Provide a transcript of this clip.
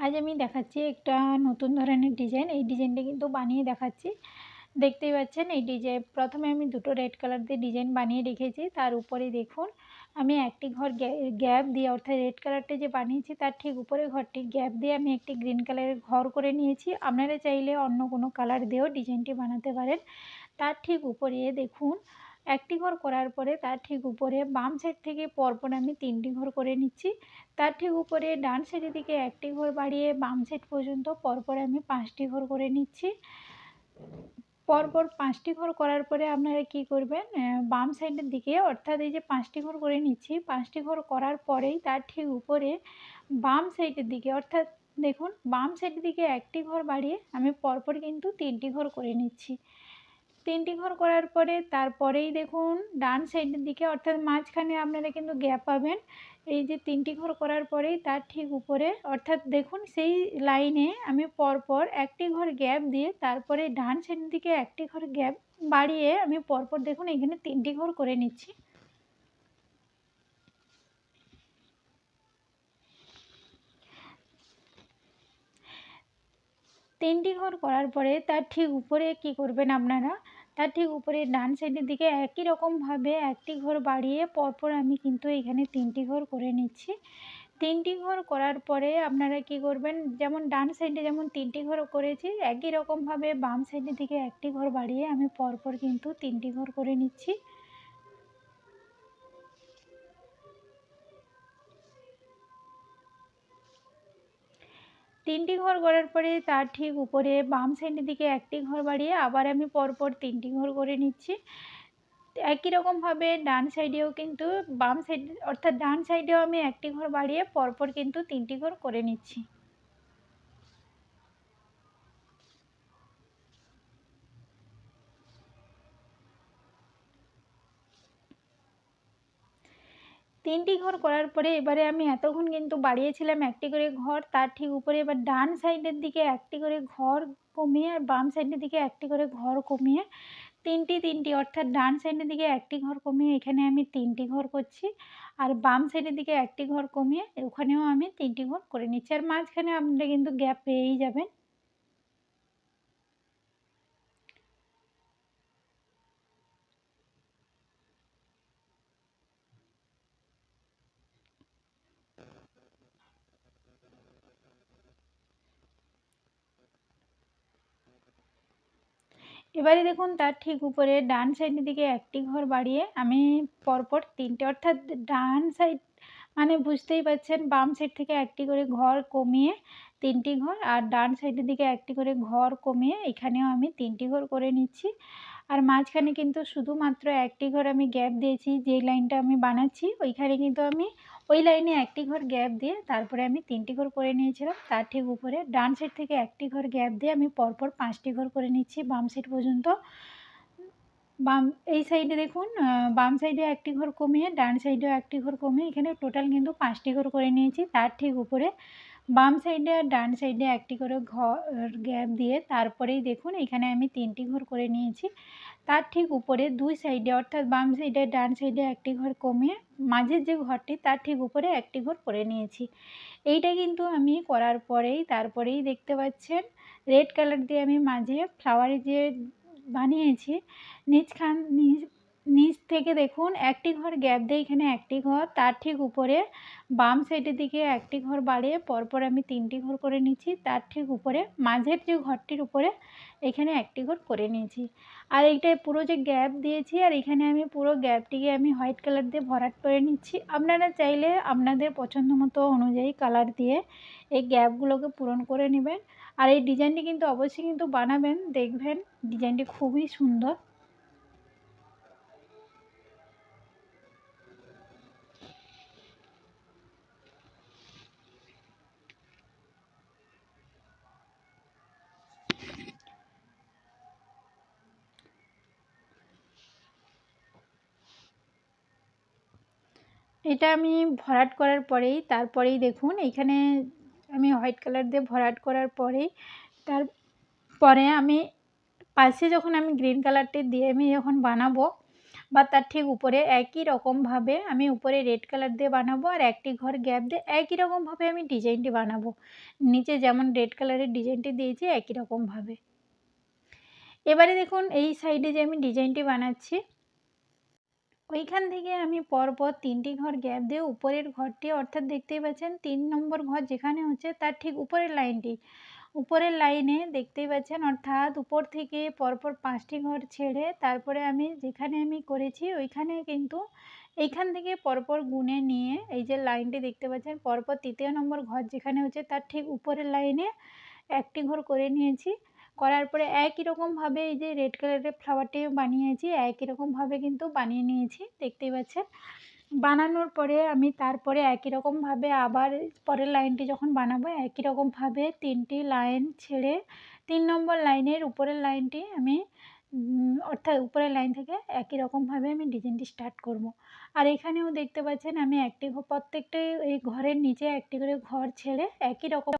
আজ আমি দেখাচ্ছি একটা নতুন ধরনের ডিজাইন। এই ডিজাইনটা কিন্তু বানিয়ে দেখাচ্ছি। দেখতেই পাচ্ছেন এই ডিজাইন। প্রথমে আমি দুটো রেড কালার দিয়ে ডিজাইন বানিয়ে রেখেছি। তার উপরে দেখুন, আমি একটি ঘর গ্যাপ দিয়ে, অর্থাৎ রেড কালারটা যে বানিয়েছি, তার ঠিক উপরে ঘরটি গ্যাপ দিয়ে আমি একটি গ্রিন কালারের ঘর করে নিয়েছি। আপনারা চাইলে অন্য কোনো কালার দিয়েও ডিজাইনটি বানাতে পারেন। তার ঠিক উপরে দেখুন একটি ঘর করার পরে তার ঠিক উপরে বাম সাইড থেকে পরপর আমি তিনটি ঘর করে নিচ্ছি। তার ঠিক উপরে ডান সাইডের দিকে একটি ঘর বাড়িয়ে বাম সাইড পর্যন্ত পরপর আমি পাঁচটি ঘর করে নিচ্ছি। পরপর পাঁচটি ঘর করার পরে আপনারা কি করবেন বাম সাইডের দিকে অর্থাৎ এই যে পাঁচটি ঘর করে নিচ্ছি, পাঁচটি ঘর করার পরেই তার ঠিক উপরে বাম সাইডের দিকে অর্থাৎ দেখুন, বাম সাইডের দিকে একটি ঘর বাড়িয়ে আমি পরপর কিন্তু তিনটি ঘর করে নিচ্ছি। তিনটি ঘর করার পরে তারপরেই দেখুন, ডান সাইডের দিকে, অর্থাৎ মাঝখানে আপনারা কিন্তু গ্যাপ পাবেন। এই যে তিনটি ঘর করার পরেই তার ঠিক উপরে, অর্থাৎ দেখুন সেই লাইনে আমি পরপর একটি ঘর গ্যাপ দিয়ে তারপরে ডান সাইডের দিকে একটি ঘর গ্যাপ বাড়িয়ে আমি পরপর দেখুন এখানে তিনটি ঘর করে নিচ্ছি। তিনটি ঘর করার পরে তার ঠিক উপরে কি করবেন আপনারা? তার ঠিক উপরে ডান সাইডের দিকে একই রকমভাবে একটি ঘর বাড়িয়ে পরপর আমি কিন্তু এখানে তিনটি ঘর করে নিচ্ছি। তিনটি ঘর করার পরে আপনারা কি করবেন? যেমন ডান সাইডে যেমন তিনটি ঘর করেছি, একই রকমভাবে বাম সাইডের দিকে একটি ঘর বাড়িয়ে আমি পরপর কিন্তু তিনটি ঘর করে নিচ্ছি। তিনটি ঘর করার পরে তার ঠিক উপরে বাম সাইডের দিকে একটি ঘর বাড়িয়ে আবার আমি পরপর তিনটি ঘর করে নিচ্ছি। একই রকমভাবে ডান সাইডেও কিন্তু বাম সাইড অর্থাৎ ডান সাইডেও আমি একটি ঘর বাড়িয়ে পরপর কিন্তু তিনটি ঘর করে নিচ্ছি। তিনটি ঘর করার পরে এবারে আমি এতক্ষণ কিন্তু বাড়িয়েছিলাম একটি করে ঘর, তার ঠিক উপরে এবার ডান সাইডের দিকে একটি করে ঘর কমিয়ে আর বাম সাইডের দিকে একটি করে ঘর কমিয়ে, তিনটি তিনটি, অর্থাৎ ডান সাইডের দিকে একটি ঘর কমিয়ে এখানে আমি তিনটি ঘর করছি আর বাম সাইডের দিকে একটি ঘর কমিয়ে ওখানেও আমি তিনটি ঘর করে নিচ্ছি। আর মাঝখানে আপনারা কিন্তু গ্যাপ পেয়েই যাবেন। এবারে দেখুন, তার ঠিক উপরে ডান সাইডের দিকে একটি ঘর বাড়িয়ে আমি পরপর তিনটে, অর্থাৎ ডান সাইড মানে বুঝতেই পারছেন বাম সাইড থেকে একটি করে ঘর কমিয়ে তিনটি ঘর, আর ডান সাইডের দিকে একটি করে ঘর কমিয়ে এখানেও আমি তিনটি ঘর করে নিচ্ছি। আর মাঝখানে কিন্তু শুধুমাত্র একটি ঘর আমি গ্যাপ দিয়েছি যে লাইনটা আমি বানাচ্ছি, ওইখানে কিন্তু আমি ওই লাইনে একটি ঘর গ্যাপ দিয়ে তারপরে আমি তিনটি ঘর করে নিয়েছিলাম। তার ঠিক উপরে ডান সাইড থেকে একটি ঘর গ্যাপ দিয়ে আমি পরপর পাঁচটি ঘর করে নিচ্ছি, বাম সাইড পর্যন্ত। বাম, এই সাইডে দেখুন বাম সাইডে একটি ঘর কমিয়ে, ডান সাইডেও একটি ঘর কমিয়ে, এখানে টোটাল কিন্তু পাঁচটি ঘর করে নিয়েছি। তার ঠিক উপরে বাম সাইডে আর ডান সাইডে একটি করে ঘর গ্যাপ দিয়ে তারপরেই দেখুন এখানে আমি তিনটি ঘর করে নিয়েছি। তার ঠিক উপরে দুই সাইডে অর্থাৎ বাম সাইডে ডান সাইডে একটি ঘর কমিয়ে মাঝের যে ঘরটি তার ঠিক উপরে একটি ঘর করে নিয়েছি। এইটা কিন্তু আমি করার পরেই তারপরেই দেখতে পাচ্ছেন রেড কালার দিয়ে আমি মাঝে ফ্লাওয়ারে যে বানিয়েছি নিচখান নিচ নিচ থেকে দেখুন, একটি ঘর গ্যাপ দিয়ে এখানে একটি ঘর, তার ঠিক উপরে বাম সাইডের দিকে একটি ঘর বাড়িয়ে পরপর আমি তিনটি ঘর করে নিয়েছি, তার ঠিক উপরে মাঝের যে ঘরটির উপরে এখানে একটি ঘর করে নিয়েছি। আর এইটায় পুরো যে গ্যাপ দিয়েছি, আর এখানে আমি পুরো গ্যাপটিকে আমি হোয়াইট কালার দিয়ে ভরাট করে নিচ্ছি। আপনারা চাইলে আপনাদের পছন্দ মতো অনুযায়ী কালার দিয়ে এই গ্যাপগুলোকে পূরণ করে নেবেন। আর এই ডিজাইনটি কিন্তু অবশ্যই কিন্তু বানাবেন, দেখবেন ডিজাইনটি খুবই সুন্দর। এটা আমি ভরাট করার পরেই, তারপরেই দেখুন, এখানে আমি হোয়াইট কালার দিয়ে ভরাট করার পরেই তারপরে আমি পাশে যখন আমি গ্রিন কালারটি দিয়ে আমি যখন বানাবো, বা তার ঠিক উপরে একই রকমভাবে আমি উপরে রেড কালার দিয়ে বানাবো আর একটি ঘর গ্যাপ দিয়ে একই রকমভাবে আমি ডিজাইনটি বানাবো। নিচে যেমন রেড কালারের ডিজাইনটি দিয়েছি, একই রকমভাবে। এবারে দেখুন, এই সাইডে যে আমি ডিজাইনটি বানাচ্ছি ওইখান থেকে আমি পরপর তিনটি ঘর গ্যাপ দিয়ে উপরের ঘরটি অর্থাৎ দেখতেই পাচ্ছেন তিন নম্বর ঘর যেখানে হচ্ছে তার ঠিক উপরের লাইনটি। উপরের লাইনে দেখতেই পাচ্ছেন অর্থাৎ উপর থেকে পরপর পাঁচটি ঘর ছেড়ে তারপরে আমি যেখানে আমি করেছি ওইখানে কিন্তু এইখান থেকে পরপর গুনে নিয়ে এই যে লাইনটি দেখতে পাচ্ছেন পরপর তৃতীয় নম্বর ঘর যেখানে হচ্ছে তার ঠিক উপরের লাইনে একটি ঘর করে নিয়েছি। করার পরে একই রকমভাবে এই যে রেড কালারের ফ্লাওয়ারটি বানিয়েছি, একই রকমভাবে কিন্তু বানিয়ে নিয়েছি, দেখতেই পাচ্ছেন বানানোর পরে আমি তারপরে একই রকমভাবে আবার পরের লাইনটি যখন বানাবো, একই রকমভাবে তিনটি লাইন ছেড়ে তিন নম্বর লাইনের উপরের লাইনটি আমি অর্থাৎ উপরের লাইন থেকে একই রকমভাবে আমি ডিজাইনটি স্টার্ট করব। আর এখানেও দেখতে পাচ্ছেন আমি একটি প্রত্যেকটি এই ঘরের নিচে একটি করে ঘর ছেড়ে একই রকম